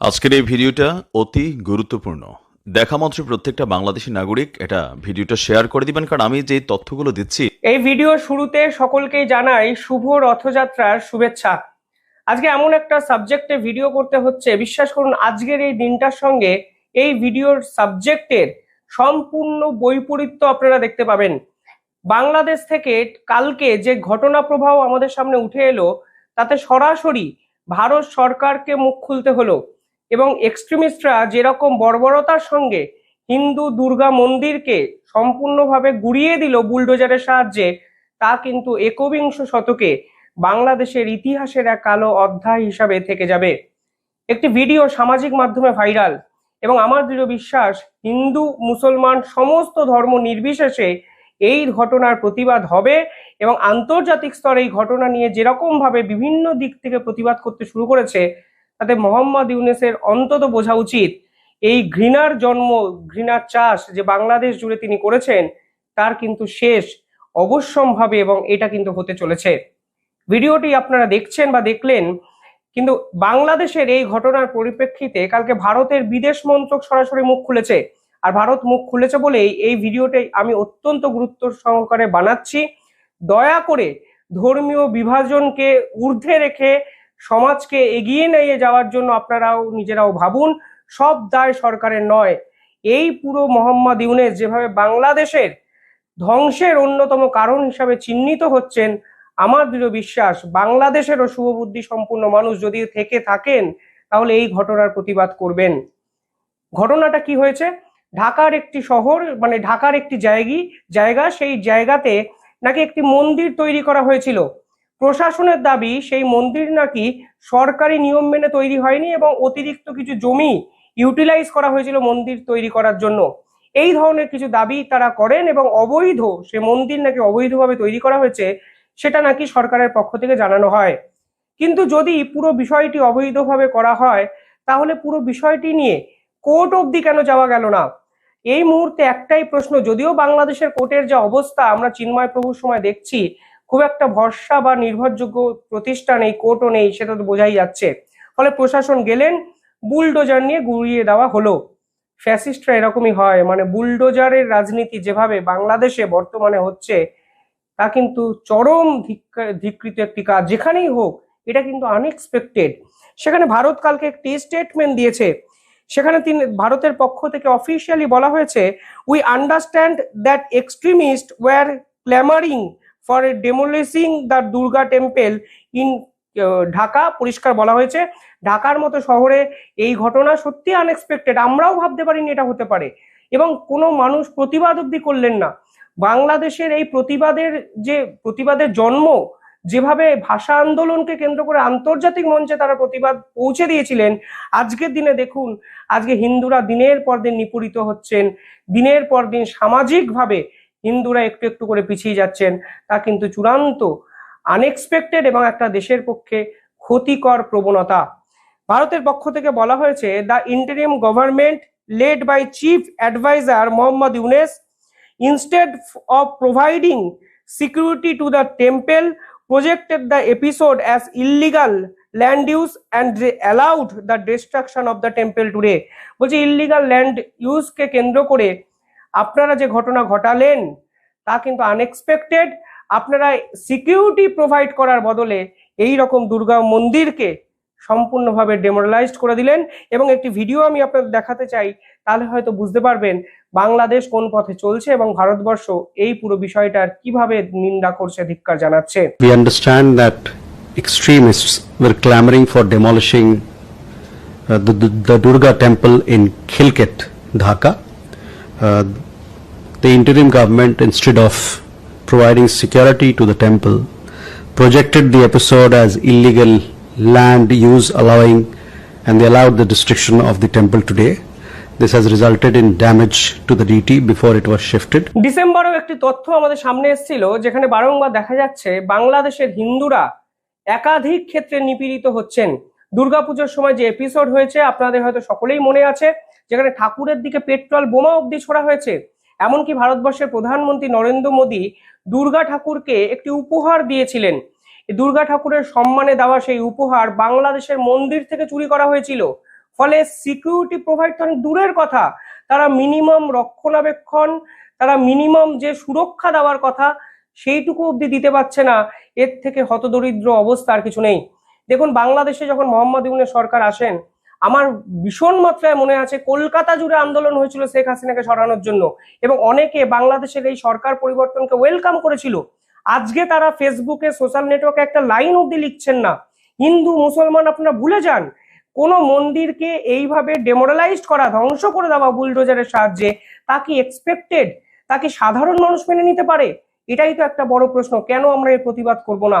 আজকের এই ভিডিওটা অতি গুরুত্বপূর্ণ। দেখা মাত্র প্রত্যেকটা বাংলাদেশি নাগরিক এটা ভিডিওটা শেয়ার করে দিবেন, কারণ আমি যে তথ্যগুলো দিচ্ছি। এই ভিডিও শুরুতে সকলকেই জানাই শুভ রথযাত্রার শুভেচ্ছা। আজকে এমন একটা সাবজেক্টে ভিডিও করতে হচ্ছে। বিশ্বাস করুন, আজকের এই দিনটার সঙ্গে এই ভিডিওর সাবজেক্টের সম্পূর্ণ বৈপরীত্য আপনারা দেখতে পাবেন। বাংলাদেশ থেকে কালকে যে ঘটনা প্রবাহ আমাদের সামনে উঠে এলো, তাতে সরাসরি ভারত সরকারকে মুখ খুলতে হলো। এবং এক্সট্রিমিস্টরা যেরকম বর্বরতার সঙ্গে হিন্দু দুর্গা মন্দিরকে সম্পূর্ণভাবে গুড়িয়ে দিল বুলডোজারের সাহায্যে, তা কিন্তু একবিংশ শতকে বাংলাদেশের ইতিহাসের এক কালো অধ্যায় হিসাবে থেকে যাবে। একটি ভিডিও সামাজিক মাধ্যমে ভাইরাল এবং আমার দৃঢ় বিশ্বাস, হিন্দু, মুসলমান সমস্ত ধর্ম নির্বিশেষে এই ঘটনার প্রতিবাদ হবে এবং আন্তর্জাতিক স্তরে এই ঘটনা নিয়ে যেরকমভাবে বিভিন্ন দিক থেকে প্রতিবাদ করতে শুরু করেছে তাতে মোহাম্মদ ইউনেসের অন্তত বোঝা উচিত, এই ঘৃণার জন্ম, ঘৃণার চাষ যে বাংলাদেশ জুড়ে তিনি করেছেন, তার কিন্তু শেষ অবশ্যম্ভাবে এবং এটা কিন্তু হতে চলেছে। ভিডিওটি আপনারা দেখছেন বা দেখলেন, কিন্তু বাংলাদেশের এই ঘটনার পরিপ্রেক্ষিতে কালকে ভারতের বিদেশ মন্ত্রক সরাসরি মুখ খুলেছে, আর ভারত মুখ খুলেছে বলেই এই ভিডিওটি আমি অত্যন্ত গুরুত্ব সহকারে বানাচ্ছি। দয়া করে ধর্মীয় বিভাজনকে ঊর্ধ্বে রেখে সমাজকে এগিয়ে নিয়ে যাওয়ার জন্য আপনারাও নিজেরাও ভাবুন, সব দায় সরকারের নয়। এই পুরো মোহাম্মদ ইউনেস যেভাবে বাংলাদেশের ধ্বংসের অন্যতম কারণ হিসাবে চিহ্নিত হচ্ছেন, আমার দৃঢ় বিশ্বাস, বাংলাদেশেরও শুভবুদ্ধি সম্পূর্ণ মানুষ যদি থেকে থাকেন, তাহলে এই ঘটনার প্রতিবাদ করবেন। ঘটনাটা কি হয়েছে? ঢাকার একটি শহর মানে ঢাকার একটি জায়গি, জায়গা, সেই জায়গাতে নাকি একটি মন্দির তৈরি করা হয়েছিল। প্রশাসনের দাবি, সেই মন্দির নাকি সরকারি নিয়ম মেনে তৈরি হয়নি এবং অতিরিক্ত কিছু জমি ইউটিলাইজ করা হয়েছিল মন্দির তৈরি করার জন্য। এই ধরনের কিছু দাবি তারা করেন এবং অবৈধ, সে মন্দির নাকি অবৈধভাবে তৈরি করা হয়েছে, সেটা নাকি সরকারের পক্ষ থেকে জানানো হয়। কিন্তু যদি পুরো বিষয়টি অবৈধভাবে করা হয়, তাহলে পুরো বিষয়টি নিয়ে কোর্ট অবধি কেন যাওয়া গেল না? এই মুহূর্তে একটাই প্রশ্ন, যদিও বাংলাদেশের কোর্টের যে অবস্থা, আমরা চিন্ময় প্রভুর সময় দেখছি খুব একটা ভরসা বা নির্ভরযোগ্য প্রতিষ্ঠান এই কোর্টও নেই, সেটা তো বোঝাই যাচ্ছে। ফলে প্রশাসন গেলেন, বুলডোজার নিয়ে গুড়িয়ে দেওয়া হলো। ফ্যাসিস্টরা এরকমই হয় মানে বুলডোজারের রাজনীতি যেভাবে বাংলাদেশে বর্তমানে হচ্ছে, তা কিন্তু চরম ধিকৃত একটি কাজ। যেখানেই হোক, এটা কিন্তু আনএক্সপেক্টেড সেখানে ভারত কালকে একটি স্টেটমেন্ট দিয়েছে। সেখানে তিনি, ভারতের পক্ষ থেকে অফিসিয়ালি বলা হয়েছে we understand that extremist were clamouring for demolishing the Durga temple in Dhaka, পরিষ্কার বলা হয়েছে। ঢাকার মতো শহরে এই ঘটনা সত্যি আনএক্সপেক্টেড আমরাও ভাবতে পারিনি এটা হতে পারে। এবং কোনো মানুষ প্রতিবাদ অব্দি করলেন না। বাংলাদেশের এই প্রতিবাদের যে, প্রতিবাদের জন্ম, যেভাবে ভাষা আন্দোলনকে কেন্দ্র করে আন্তর্জাতিক মঞ্চে তারা প্রতিবাদ পৌঁছে দিয়েছিলেন, আজকের দিনে দেখুন, আজকে হিন্দুরা দিনের পর দিন নিপীড়িত হচ্ছেন, দিনের পর দিন সামাজিকভাবে হিন্দুরা একটু একটু করে পিছিয়ে যাচ্ছেন, তা কিন্তু চূড়ান্ত আনএক্সপেক্টেড এবং একটা দেশের পক্ষে ক্ষতিকর প্রবণতা। ভারতের পক্ষ থেকে বলা হয়েছে the interim government led by chief adviser Mohammad Yunus of providing security to the temple, projected the episode as illegal, land use, and they allowed the destruction of the temple today. বলছে illegal land ইউজকে কেন্দ্র করে আপনারা যে ঘটনা ঘটালেন তা কিন্তু unexpected আপনারা সিকিউরিটি প্রোভাইড করার বদলে এই রকম দুর্গা মন্দিরকে সম্পূর্ণভাবে ডেমোরালাইজড করে দিলেন। এবং একটি ভিডিও আমি আপনাদের দেখাতে চাই তাহলে হয়তো বুঝতে পারবেন বাংলাদেশ কোন পথে চলছে এবং ভারতবর্ষ এই পুরো বিষয়টার কীভাবে নিন্দা করছে ধিক্কার জানাচ্ছে। We understand that extremists were clamoring for demolishing uh, Durga temple in Khilket, Dhaka. Uh, the interim government, instead of providing security to the temple, projected the episode as illegal land use allowing and they allowed the destruction of the temple today. This has resulted in damage to the deity before it was shifted. ডিসেম্বরেও একটি তথ্য আমাদের সামনে এসেছিল যেখানে বারংবার দেখা যাচ্ছে বাংলাদেশের হিন্দুরা একাধিক ক্ষেত্রে নিপীড়িত হচ্ছেন দুর্গাপুজোর সময় যে এপিসোড হয়েছে আপনাদের হয়তো সকলেই মনে আছে যেখানে ঠাকুরের দিকে পেট্রোল বোমা অবধি ছোড়া হয়েছে। এমনকি ভারতবর্ষের প্রধানমন্ত্রী নরেন্দ্র মোদী দুর্গা ঠাকুরকে একটি উপহার দিয়েছিলেন। দুর্গা ঠাকুরের সম্মানে দেওয়া সেই উপহার বাংলাদেশের মন্দির থেকে চুরি করা হয়েছিল। ফলে সিকিউরিটি প্রোভাইড তো দূরের কথা। তারা মিনিমাম রক্ষণাবেক্ষণ, তারা মিনিমাম যে সুরক্ষা দেওয়ার কথা, সেইটুকু অবধি দিতে পারছে না। এর থেকে হতদরিদ্র অবস্থা আর কিছু নেই। দেখুন, বাংলাদেশে যখন মোহাম্মদ ইউনের সরকার আসেন আমার ভীষণ মাত্রায় মনে আছে, কলকাতা জুড়ে আন্দোলন হয়েছিল শেখ হাসিনাকে সরানোর জন্য এবং অনেকে বাংলাদেশের এই সরকার পরিবর্তনকে ওয়েলকাম করেছিল। আজকে তারা ফেসবুকে সোশ্যাল নেটওয়ার্কে একটা লাইন অব্দি লিখছেন না। হিন্দু, মুসলমান, আপনারা ভুলে যান, কোন মন্দিরকে এইভাবে ডেমোরালাইজড করা, ধ্বংস করে দেওয়া বুলডোজারের সাহায্যে তা কি এক্সপেক্টেড তা কি সাধারণ মানুষ মেনে নিতে পারে? এটাই তো একটা বড় প্রশ্ন, কেন আমরা এর প্রতিবাদ করব না?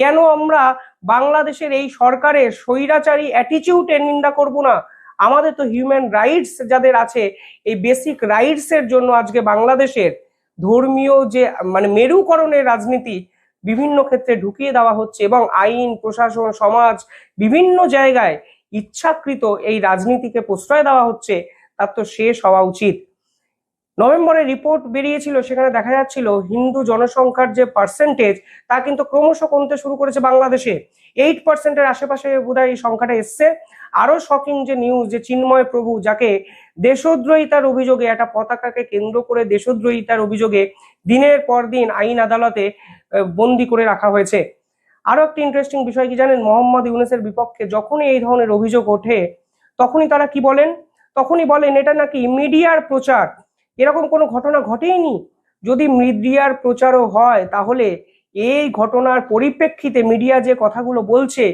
কেন আমরা বাংলাদেশের এই সরকারের স্বৈরাচারী অ্যাটিটিউডের নিন্দা করব না? আমাদের তো হিউম্যান রাইটস যাদের আছে, এই বেসিক রাইটস এর জন্য আজকে বাংলাদেশের ধর্মীয় যে মানে মেরুকরণের রাজনীতি বিভিন্ন ক্ষেত্রে ঢুকিয়ে দেওয়া হচ্ছে এবং আইন, প্রশাসন, সমাজ বিভিন্ন জায়গায় ইচ্ছাকৃত এই রাজনীতিকে প্রশ্রয় দেওয়া হচ্ছে, তার তো শেষ হওয়া উচিত। নভেম্বরে রিপোর্ট বেরিয়েছিল, সেখানে দেখা যাচ্ছিল হিন্দু জনসংখ্যার যে পার্সেন্টেজ তা কিন্তু ক্রমশ কমতে শুরু করেছে বাংলাদেশে। এইট পার্সেন্টের আশেপাশে বোধহয় এই সংখ্যাটা এসছে। আরও শকিং যে নিউজ যে চিন্ময় প্রভু, যাকে দেশদ্রোহিতার অভিযোগে, একটা পতাকাকে কেন্দ্র করে দেশদ্রোহিতার অভিযোগে দিনের পর দিন আইন আদালতে বন্দি করে রাখা হয়েছে। আরও একটা ইন্টারেস্টিং বিষয় কি জানেন? মোহাম্মদ ইউনেসের বিপক্ষে যখনই এই ধরনের অভিযোগ ওঠে, তখনই তারা কি বলেন? তখনই বলেন, এটা নাকি মিডিয়ার প্রচার। এরকম কোনো ঘটনা ঘটেইনি? যদি মিডিয়ার প্রচারও হয়, তাহলে এই ঘটনার পরিপ্রেক্ষিতে মিডিয়া যে কথাগুলো বলছে,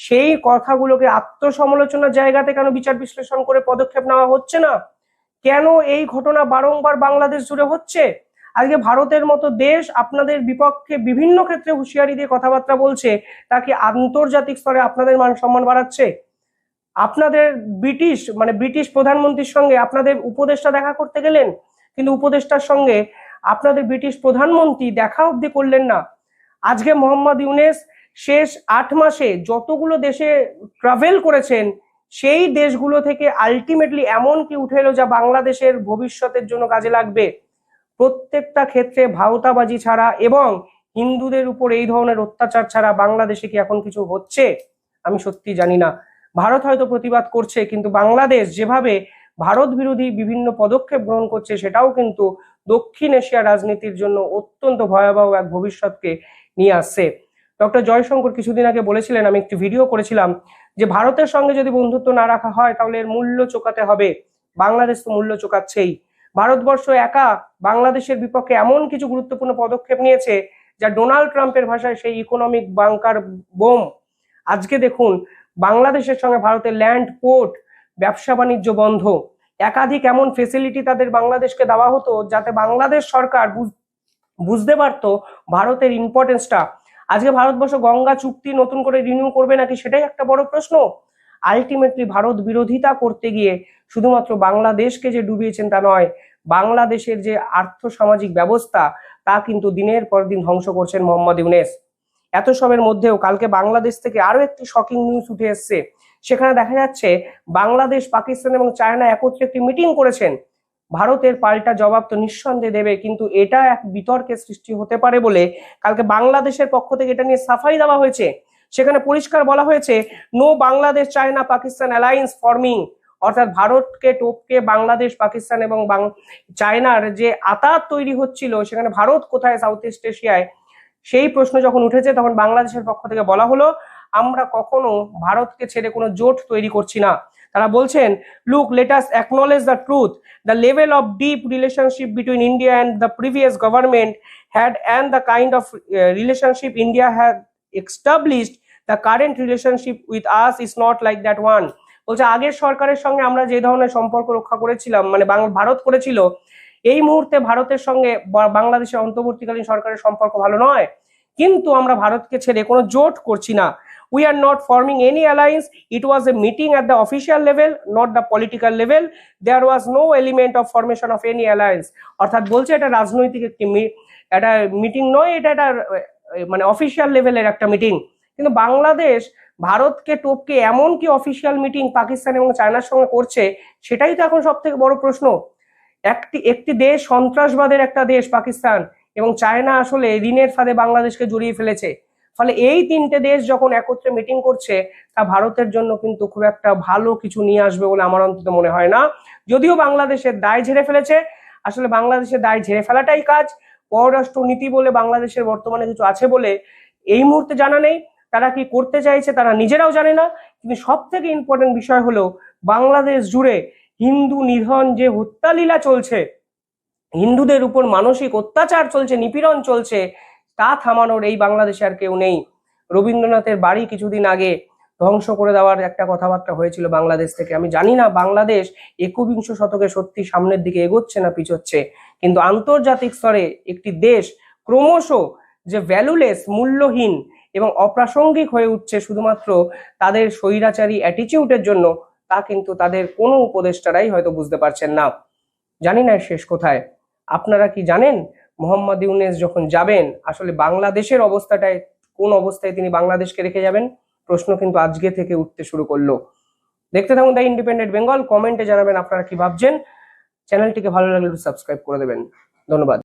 সেই কথাগুলোকে আত্মসমালোচনার জায়গাতে কেন বিচার বিশ্লেষণ করে পদক্ষেপ নেওয়া হচ্ছে না? কেন এই ঘটনা বারংবার বাংলাদেশ জুড়ে হচ্ছে? আজকে ভারতের মতো দেশ আপনাদের বিপক্ষে বিভিন্ন ক্ষেত্রে হুঁশিয়ারি দিয়ে কথাবার্তা বলছে তাকে আন্তর্জাতিক স্তরে আপনাদের মান সম্মান বাড়াচ্ছে? আপনাদের ব্রিটিশ মানে ব্রিটিশ প্রধানমন্ত্রীর সঙ্গে আপনাদের উপদেষ্টা দেখা করতে গেলেন? কিন্তু উপদেষ্টার সঙ্গে আপনাদের ব্রিটিশ প্রধানমন্ত্রী দেখা অবধি করলেন না। আজকে মোহাম্মদ ইউনেস শেষ আট মাসে যতগুলো দেশে ট্রাভেল করেছেন, সেই দেশগুলো থেকে আলটিমেটলি এমন কি উঠে এলো যা বাংলাদেশের ভবিষ্যতের জন্য কাজে লাগবে? প্রত্যেকটা ক্ষেত্রে ভাওতাবাজি ছাড়া এবং হিন্দুদের উপর এই ধরনের অত্যাচার ছাড়া বাংলাদেশে কি এখন কিছু হচ্ছে? আমি সত্যি জানি না। ভারত হয়তো প্রতিবাদ করছে, কিন্তু বাংলাদেশ যেভাবে ভারত বিরোধী বিভিন্ন পদক্ষেপ গ্রহণ করছে সেটাও কিন্তু দক্ষিণ এশিয়া রাজনীতির জন্য অত্যন্ত ভয়াবহ এক ভবিষ্যৎকে নিয়ে আসছে। ডক্টর জয়শঙ্কর কিছুদিন আগে বলেছিলেন, আমি একটি ভিডিও করেছিলাম, যে ভারতের সঙ্গে যদি বন্ধুত্ব না রাখা হয়, তাহলে এর মূল্য চোকাতে হবে। বাংলাদেশ তো মূল্য চোকাচ্ছেই। ভারতবর্ষ একা বাংলাদেশের বিপক্ষে এমন কিছু গুরুত্বপূর্ণ পদক্ষেপ নিয়েছে, যা ডোনাল্ড ট্রাম্পের ভাষায় সেই ইকোনমিক বাংকার বোম। আজকে দেখুন, বাংলাদেশের সঙ্গে ভারতের ল্যান্ড পোর্ট ব্যবসা বাণিজ্য বন্ধ। একাধিক এমন ফেসিলিটি তাদের বাংলাদেশকে দেওয়া হতো যাতে বাংলাদেশ সরকার বুঝ- বুঝতে পারতো ভারতের ইম্পর্টেন্সটা আজকে ভারতবর্ষ গঙ্গা চুক্তি নতুন করে রিনিউ করবে নাকি সেটাই একটা বড় প্রশ্ন। আলটিমেটলি ভারত বিরোধিতা করতে গিয়ে শুধুমাত্র বাংলাদেশকে যে ডুবিয়েছেন তা নয়, বাংলাদেশের যে আর্থ সামাজিক ব্যবস্থা তা কিন্তু দিনের পর দিন ধ্বংস করছেন মোহাম্মদ ইউনেস। এত সবের মধ্যেও কালকে বাংলাদেশ থেকে আরও একটি শকিং নিউজ উঠে এসছে। সেখানে দেখা যাচ্ছে বাংলাদেশ, পাকিস্তান এবং চায়না একত্রে একটি মিটিং করেছেন। ভারতের পাল্টা জবাব তো নিঃসন্দেহে দেবে, কিন্তু এটা এক বিতর্কের সৃষ্টি হতে পারে বলে কালকে বাংলাদেশের পক্ষ থেকে এটা নিয়ে সাফাই দেওয়া হয়েছে। সেখানে পরিষ্কার বলা হয়েছে, no Bangladesh, China, Pakistan alliance forming অর্থাৎ ভারতকে টোপকে বাংলাদেশ, পাকিস্তান এবং চায়নার যে আতাত তৈরি হচ্ছিল, সেখানে ভারত কোথায় সাউথ ইস্ট এশিয়ায় সেই প্রশ্ন যখন উঠেছে, তখন বাংলাদেশের পক্ষ থেকে বলা হলো আমরা কখনো ভারতকে ছেড়ে কোনো জোট তৈরি করছি না। তারা বলছেন look let us acknowledge the truth the level of deep relationship between India and the previous government had and the kind of relationship India had had the current relationship relationship with is not like that one বলছে, আগের সরকারের সঙ্গে আমরা যে ধরনের সম্পর্ক রক্ষা করেছিলাম মানে ভারত করেছিল, এই মুহূর্তে ভারতের সঙ্গে বাংলাদেশের অন্তর্বর্তীকালীন সরকারের সম্পর্ক ভালো নয়। কিন্তু আমরা ভারতকে ছেড়ে কোনো জোট করছি না। We are not forming any alliance it was a meeting at the official level not the political level there was no element of formation of any alliance অর্থাৎ বলছে এটা রাজনৈতিক একটি একটা মিটিং নয়, এটা একটা মানে অফিসিয়াল লেভেলের একটা মিটিং কিন্তু বাংলাদেশ ভারতকে টপকে এমন কি অফিসিয়াল মিটিং পাকিস্তান এবং চায়নার সঙ্গে করছে, সেটাই তো এখন সব থেকে বড় প্রশ্ন। একটি একটি দেশ সন্ত্রাসবাদের একটা দেশ, পাকিস্তান, এবং চায়না আসলে ঋণের ফাঁদে বাংলাদেশকে জড়িয়ে ফেলেছে। ফলে এই তিনটে দেশ যখন একত্রে মিটিং করছে, তা ভারতের জন্য কিন্তু খুব একটা ভালো কিছু নিয়ে আসবে বলে আমার অন্তত মনে হয় না। যদিও বাংলাদেশের দায় ঝেড়ে ফেলেছে, আসলে বাংলাদেশের দায় ঝেড়ে ফেলাটাই কাজ। পররাষ্ট্র নীতি বলে বাংলাদেশের বর্তমানে কিছু আছে বলে এই মুহূর্তে জানা নেই। তারা কি করতে চাইছে তারা নিজেরাও জানে না। কিন্তু সব থেকে ইম্পর্টেন্ট বিষয় হলো বাংলাদেশ জুড়ে হিন্দু নিধন যে হত্যালীলা চলছে, হিন্দুদের উপর মানসিক অত্যাচার চলছে, নিপীড়ন চলছে তা থামানোর এই বাংলাদেশে আর কেউ নেই। রবীন্দ্রনাথের বাড়ি কিছুদিন আগে ধ্বংস করে দেওয়ার একটা কথাবার্তা হয়েছিল বাংলাদেশ থেকে। আমি জানি না বাংলাদেশ একবিংশ শতকে সত্যি সামনের দিকে এগোচ্ছে না পিছোচ্ছে, কিন্তু আন্তর্জাতিক স্তরে একটি দেশ ক্রমশ যে ভ্যালুলেস মূল্যহীন এবং অপ্রাসঙ্গিক হয়ে উঠছে শুধুমাত্র তাদের স্বৈরাচারী অ্যাটিটিউডের জন্য, তা কিন্তু তাদের কোনো উপদেষ্টারাই হয়তো বুঝতে পারছেন না। জানি না শেষ কোথায়। আপনারা কি জানেন মোহাম্মদ ইউনেস যখন যাবেন, আসলে বাংলাদেশের অবস্থাটায়, কোন অবস্থায় তিনি বাংলাদেশকে রেখে যাবেন? প্রশ্ন কিন্তু আজকে থেকে উঠতে শুরু করল। দেখতে থাকুন দ্য ইন্ডিপেন্ডেন্ট বেঙ্গল। কমেন্টে জানাবেন আপনারা কি ভাবছেন। চ্যানেলটিকে ভালো লাগলে সাবস্ক্রাইব করে দেবেন। ধন্যবাদ।